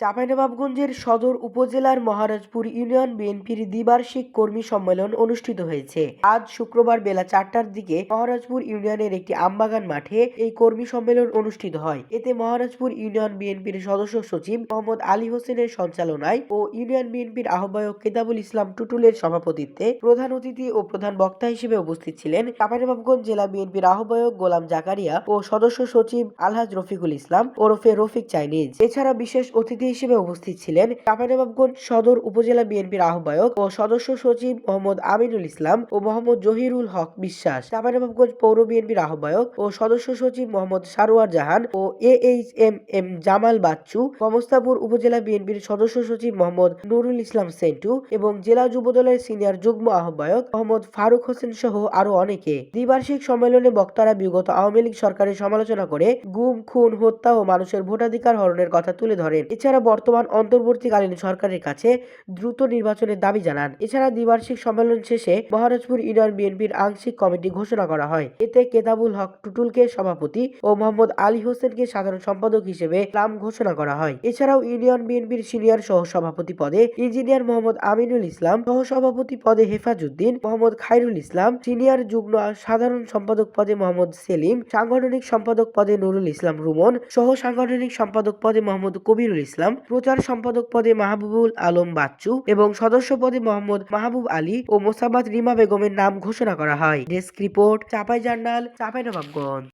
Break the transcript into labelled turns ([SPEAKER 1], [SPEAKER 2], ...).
[SPEAKER 1] চাঁপাইনবাবগঞ্জের সদর উপজেলার মহারাজপুর ইউনিয়ন বিএনপির দ্বিবার্ষিক কর্মী সম্মেলন অনুষ্ঠিত হয়েছে। আজ শুক্রবার বেলা চারটার দিকে মহারাজপুর ইউনিয়নের একটি আমবাগান মাঠে এই কর্মী সম্মেলন অনুষ্ঠিত হয়। এতে মহারাজপুর ইউনিয়ন বিএনপির সদস্য সচিব মোহাম্মদ আলী হোসেনের সঞ্চালনায় ও ইউনিয়ন বিএনপির আহ্বায়ক কেতাবুল ইসলাম টুটুলের সভাপতিত্বে প্রধান অতিথি ও প্রধান বক্তা হিসেবে উপস্থিত ছিলেন চাঁপাইনবাবগঞ্জ জেলা বিএনপির আহ্বায়ক গোলাম জাকারিয়া ও সদস্য সচিব আলহাজ রফিকুল ইসলাম ওরফে রফিক চাইনিজ। এছাড়া বিশেষ অতিথি হিসেবে উপস্থিত ছিলেন চাঁপাইনবাবগঞ্জ সদর উপজেলা বিএনপির আহ্বায়ক ও সদস্য সচিব মোহাম্মদ আমিনুল ইসলাম ও মোহাম্মদ জহিরুল হক বিশ্বাস। চাঁপাইনবাবগঞ্জ পৌর বিএনপির আহ্বায়ক ও সদস্য সচিব মোহাম্মদ সারোয়ার জাহান ও A H M M Jamal Bachchu, Kamstapur উপজেলা বিএনপির সদস্য সচিব মোহাম্মদ নুরুল ইসলাম সেন্টু এবং জেলা যুবদলের সিনিয়র যুগ্ম আহ্বায়ক মোহাম্মদ ফারুক হোসেন সহ আরও অনেকে। দ্বিবার্ষিক সম্মেলনে বক্তারা বিগত আওয়ামী লীগ সরকারের সমালোচনা করে গুম, খুন, হত্যা ও মানুষের ভোটাধিকার হরণের কথা তুলে ধরেন। এছাড়া বর্তমান অন্তর্বর্তীকালীন সরকারের কাছে দ্রুত নির্বাচনের দাবি জানান। এছাড়া দ্বিবার্ষিক সম্মেলন শেষে মহারাজপুর ইউনিয়ন বিএনপির আংশিক কমিটি ঘোষণা করা হয়। এতে কেতাবুল হক টুটুলকে সভাপতি ও মোহাম্মদ আলী হোসেনকে সাধারণ সম্পাদক হিসেবে নাম ঘোষণা করা হয়। এছাড়াও ইউনিয়ন বিএনপির সিনিয়র সহ সভাপতি পদে ইঞ্জিনিয়ার মোহাম্মদ আমিনুল ইসলাম সহ সভাপতি পদে হেফাজউদ্দিন মোহাম্মদ খাইরুল ইসলাম, সিনিয়র যুগ্ম সাধারণ সম্পাদক পদে মোহাম্মদ সেলিম, সাংগঠনিক সম্পাদক পদে নুরুল ইসলাম রুমন সহ সাংগঠনিক সম্পাদক পদে মোহাম্মদ কবিরুল ইসলাম। প্রচার সম্পাদক পদে মাহবুবুল আলম বাচ্চু এবং সদস্য পদে মোহাম্মদ মাহবুব আলী ও মোসাম্মদ রিমা বেগমের নাম ঘোষণা করা হয়। Desk report, Chapai journal, Chapai Nawabganj.